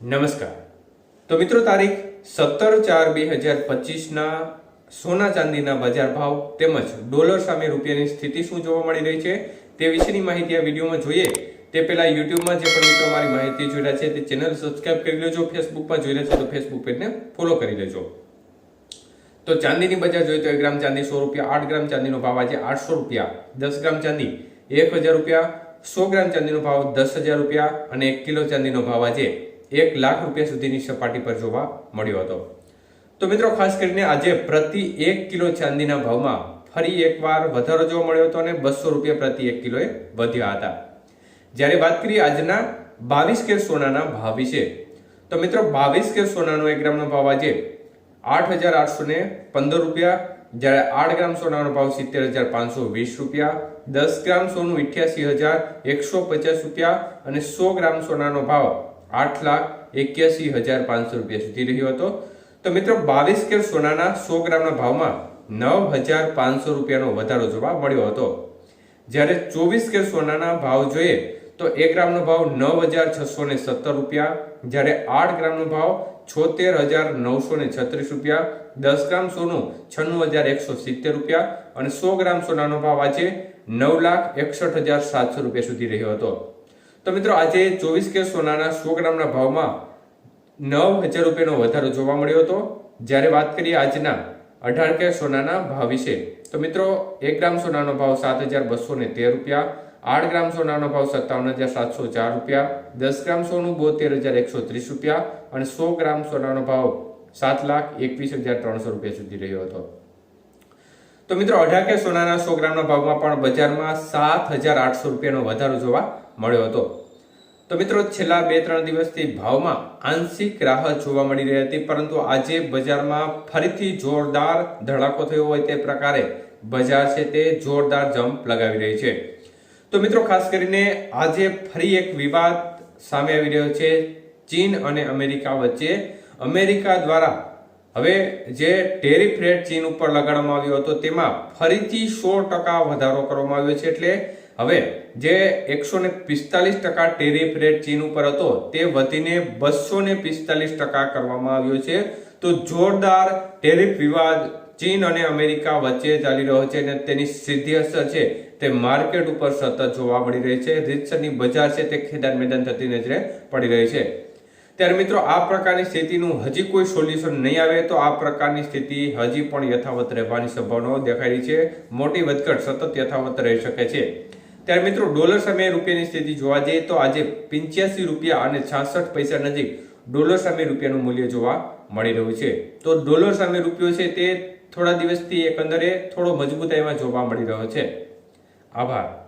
નમસ્કાર. તો મિત્રો તારીખ સત્તર ચાર બે હજાર પચીસના સોના ચાંદીના બજાર ભાવ તેમજ ડોલર સામે રૂપિયાની સ્થિતિ શું જોવા મળી રહી છે તે વિશેની માહિતી આ વિડીયોમાં જોઈએ. તે પહેલા યુટ્યુબમાં જે પણ મિત્રો મારી માહિતી જોઈ રહ્યા છે તે ચેનલ સબસ્ક્રાઇબ કરી લેજો. ફેસબુકમાં જોઈ રહ્યા છે તો ફેસબુક પેજને ફોલો કરી લેજો. તો ચાંદીની બજાર જોઈએ તો એક ગ્રામ ચાંદી સો રૂપિયા, આઠ ગ્રામ ચાંદીનો ભાવ આજે આઠસો રૂપિયા, દસ ગ્રામ ચાંદી એક હજાર રૂપિયા, સો ગ્રામ ચાંદીનો ભાવ દસ હજાર રૂપિયા અને એક કિલો ચાંદીનો ભાવ આજે એક લાખ રૂપિયા સુધીની સપાટી પર જોવા મળ્યો હતો. તો મિત્રો, ખાસ કરીને આજે પ્રતિ એક કિલો ચાંદીના ભાવમાં ફરી એકવાર વધારો જોવા મળ્યો હતો અને બસો રૂપિયા પ્રતિ એક કિલોએ વધ્યા હતા. જ્યારે વાત કરીએ આજના બાવીસ કેર સોનાના ભાવ વિશે, તો મિત્રો, બાવીસ કેર સોનાનો એક ગ્રામનો ભાવ આજે આઠ હજાર આઠસો ને પંદર રૂપિયા, જ્યારે આઠ ગ્રામ સોનાનો ભાવ સિત્તેર હજાર પાંચસો વીસ રૂપિયા, દસ ગ્રામ સોનું ઇઠ્યાસી હજાર એકસો પચાસ રૂપિયા અને સો ગ્રામ સોનાનો ભાવ આઠ લાખ એક્યાસી હજાર પાંચસો રૂપિયા સુધી રહ્યો હતો. તો મિત્રો, બાવીસ કેર સોનાના સો ગ્રામના ભાવમાં નવ હજાર પાંચસો રૂપિયાનો વધારો જોવા મળ્યો હતો. જ્યારે ચોવીસ કેર સોનાના ભાવ જોઈએ, તો એક ગ્રામનો ભાવ નવ હજાર છસો ને સત્તર રૂપિયા, જ્યારે આઠ ગ્રામનો ભાવ છોતેર હજાર નવસો ને છત્રીસ રૂપિયા, દસ ગ્રામ સોનું છન્નું હજાર એકસો સિત્તેર રૂપિયા અને સો ગ્રામ સોનાનો ભાવ આજે નવ લાખ એકસઠ હજાર સાતસો રૂપિયા સુધી રહ્યો હતો. તો મિત્રો આજે ચોવીસ કે સોનાના સો ગ્રામના ભાવમાં નવ હજાર રૂપિયાનો વધારો જોવા મળ્યો હતો. જ્યારે વાત કરીએ આજના અઢાર કે સોનાના ભાવ વિશે, તો મિત્રો એક ગ્રામ સોનાનો ભાવ સાત હજાર બસો ને તેર રૂપિયા, આઠ ગ્રામ સોનાનો ભાવ સત્તાવન હજાર સાતસો ચાર રૂપિયા, દસ ગ્રામ સોનું બોતેર હજાર એકસો ત્રીસ રૂપિયા અને સો ગ્રામ સોનાનો ભાવ સાત લાખ એકવીસ હજાર ત્રણસો રૂપિયા સુધી રહ્યો હતો. તો મિત્રો અઢાર કે સોનાના સો ગ્રામના ભાવમાં પણ બજારમાં સાત હજાર આઠસો રૂપિયાનો વધારો જોવા મળ્યો હતો. તો મિત્રો, છેલ્લા બે ત્રણ દિવસથી ભાવમાં આંશિક રાહત જોવા મળી રહી હતી, પરંતુ આજે બજારમાં ફરીથી જોરદાર ધડાકો થયો હોય તે પ્રકારે બજાર છે તે જોરદાર જમ્પ લગાવી રહી છે. તો મિત્રો, ખાસ કરીને આજે ફરી એક વિવાદ સામે આવી રહ્યો છે. ચીન અને અમેરિકા વચ્ચે. અમેરિકા દ્વારા હવે જે ટેરિફ રેટ ચીન ઉપર લગાડવામાં આવ્યો હતો, તેમાં ફરીથી સો ટકા વધારો કરવામાં આવ્યો છે, એટલે હવે જે એકસો ને પિસ્તાલીસ ટકા ટેરિફ રેટ ચીન ઉપર હતો, તે વધીને બસો ને પિસ્તાલીસ ટકા કરવામાં આવ્યો છે. તો જોરદાર ટેરિફ વિવાદ ચીન અને અમેરિકા વચ્ચે ચાલી રહ્યો છે અને તેની સીધી અસર છે. તે માર્કેટ ઉપર સતત જોવા મળી રહી છે. રીતસરની બજાર છે તે ખેદાન મેદાન થતી નજરે પડી રહી છે. ત્યારે મિત્રો, આ પ્રકારની સ્થિતિનું હજી કોઈ સોલ્યુશન નહીં આવે તો આ પ્રકારની સ્થિતિ હજી પણ યથાવત રહેવાની સંભાવનાઓ દેખાઈ રહી છે. મોટી વધઘટ સતત યથાવત રહી શકે છે. ત્યારે મિત્રો, ડોલર સામે રૂપિયાની સ્થિતિ જોવા જઈએ તો આજે પિંચ્યાસી રૂપિયા અને છાસઠ પૈસા નજીક ડોલર સામે રૂપિયાનું મૂલ્ય જોવા મળી રહ્યું છે. તો ડોલર સામે રૂપિયો છે તે થોડા દિવસથી એકંદરે થોડો મજબૂતાઈમાં જોવા મળી રહ્યો છે. આભાર.